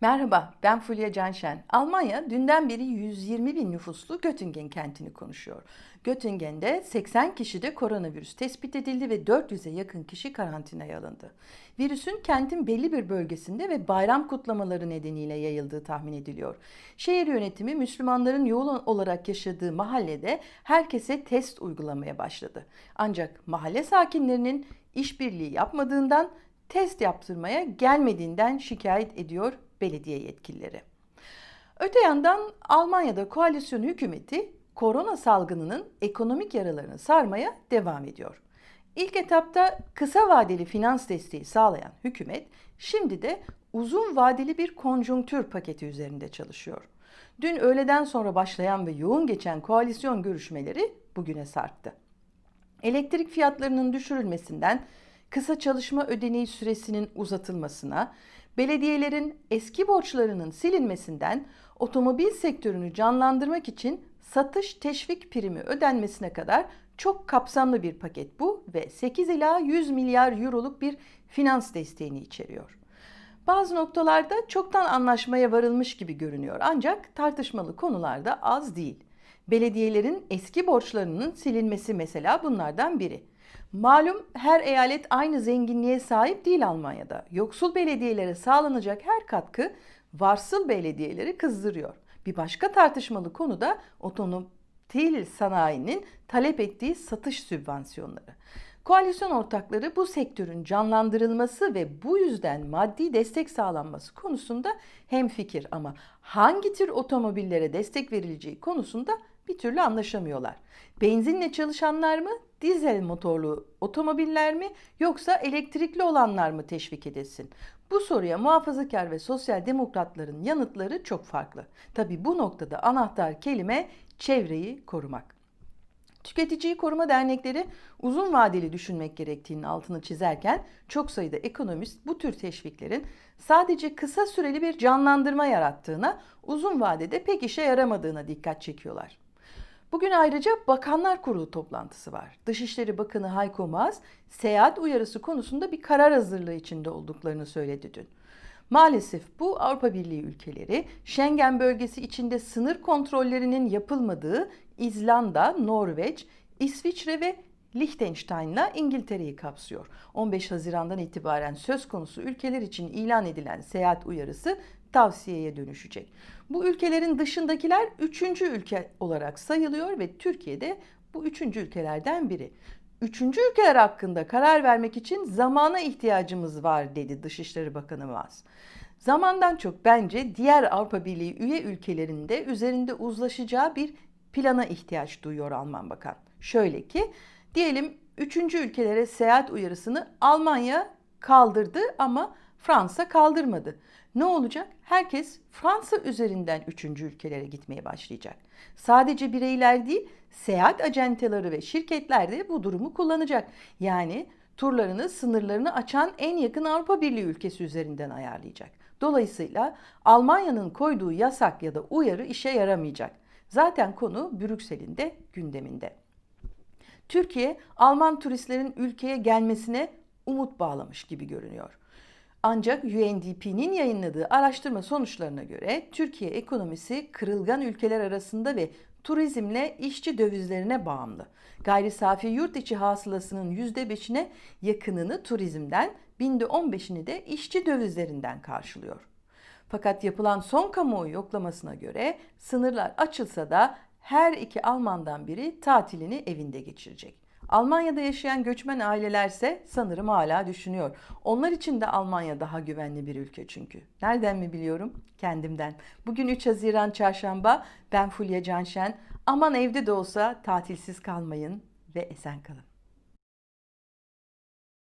Merhaba, ben Fulya Canşen. Almanya dünden beri 120 bin nüfuslu Göttingen kentini konuşuyor. Göttingen'de 80 kişide koronavirüs tespit edildi ve 400'e yakın kişi karantinaya alındı. Virüsün kentin belli bir bölgesinde ve bayram kutlamaları nedeniyle yayıldığı tahmin ediliyor. Şehir yönetimi Müslümanların yoğun olarak yaşadığı mahallede herkese test uygulamaya başladı. Ancak mahalle sakinlerinin işbirliği yapmadığından test yaptırmaya gelmediğinden şikayet ediyor belediye yetkilileri. Öte yandan Almanya'da koalisyon hükümeti korona salgınının ekonomik yaralarını sarmaya devam ediyor. İlk etapta kısa vadeli finans desteği sağlayan hükümet şimdi de uzun vadeli bir konjonktür paketi üzerinde çalışıyor. Dün öğleden sonra başlayan ve yoğun geçen koalisyon görüşmeleri bugüne sarktı. Elektrik fiyatlarının düşürülmesinden kısa çalışma ödeneği süresinin uzatılmasına, belediyelerin eski borçlarının silinmesinden otomobil sektörünü canlandırmak için satış teşvik primi ödenmesine kadar çok kapsamlı bir paket bu ve 8 ila 100 milyar euroluk bir finans desteğini içeriyor. Bazı noktalarda çoktan anlaşmaya varılmış gibi görünüyor ancak tartışmalı konularda az değil. Belediyelerin eski borçlarının silinmesi mesela bunlardan biri. Malum her eyalet aynı zenginliğe sahip değil Almanya'da. Yoksul belediyelere sağlanacak her katkı varsıl belediyeleri kızdırıyor. Bir başka tartışmalı konu da otomobil sanayinin talep ettiği satış sübvansiyonları. Koalisyon ortakları bu sektörün canlandırılması ve bu yüzden maddi destek sağlanması konusunda hemfikir ama hangi tür otomobillere destek verileceği konusunda bir türlü anlaşamıyorlar. Benzinle çalışanlar mı, dizel motorlu otomobiller mi yoksa elektrikli olanlar mı teşvik edilsin? Bu soruya muhafazakar ve sosyal demokratların yanıtları çok farklı. Tabi bu noktada anahtar kelime çevreyi korumak. Tüketiciyi koruma dernekleri uzun vadeli düşünmek gerektiğinin altını çizerken çok sayıda ekonomist bu tür teşviklerin sadece kısa süreli bir canlandırma yarattığına, uzun vadede pek işe yaramadığına dikkat çekiyorlar. Bugün ayrıca Bakanlar Kurulu toplantısı var. Dışişleri Bakanı Hayko Maas, seyahat uyarısı konusunda bir karar hazırlığı içinde olduklarını söyledi dün. Maalesef bu Avrupa Birliği ülkeleri Schengen bölgesi içinde sınır kontrollerinin yapılmadığı İzlanda, Norveç, İsviçre ve Liechtenstein'la İngiltere'yi kapsıyor. 15 Haziran'dan itibaren söz konusu ülkeler için ilan edilen seyahat uyarısı tavsiyeye dönüşecek. Bu ülkelerin dışındakiler üçüncü ülke olarak sayılıyor ve Türkiye'de bu üçüncü ülkelerden biri. Üçüncü ülkeler hakkında karar vermek için zamana ihtiyacımız var dedi Dışişleri Bakanı Maas. Zamandan çok bence diğer Avrupa Birliği üye ülkelerinde üzerinde uzlaşacağı bir plana ihtiyaç duyuyor Alman Bakan. Şöyle ki diyelim üçüncü ülkelere seyahat uyarısını Almanya kaldırdı ama Fransa kaldırmadı. Ne olacak? Herkes Fransa üzerinden üçüncü ülkelere gitmeye başlayacak. Sadece bireyler değil, seyahat acenteleri ve şirketler de bu durumu kullanacak. Yani turlarını, sınırlarını açan en yakın Avrupa Birliği ülkesi üzerinden ayarlayacak. Dolayısıyla Almanya'nın koyduğu yasak ya da uyarı işe yaramayacak. Zaten konu Brüksel'in de gündeminde. Türkiye, Alman turistlerin ülkeye gelmesine umut bağlamış gibi görünüyor. Ancak UNDP'nin yayınladığı araştırma sonuçlarına göre Türkiye ekonomisi kırılgan ülkeler arasında ve turizmle işçi dövizlerine bağımlı. Gayri safi yurt içi hasılasının %5'ine yakınını turizmden, binde %15'ini de işçi dövizlerinden karşılıyor. Fakat yapılan son kamuoyu yoklamasına göre sınırlar açılsa da her iki Almandan biri tatilini evinde geçirecek. Almanya'da yaşayan göçmen ailelerse sanırım hala düşünüyor. Onlar için de Almanya daha güvenli bir ülke çünkü. Nereden mi biliyorum? Kendimden. Bugün 3 Haziran Çarşamba. Ben Fulya Canşen. Aman evde de olsa tatilsiz kalmayın ve esen kalın.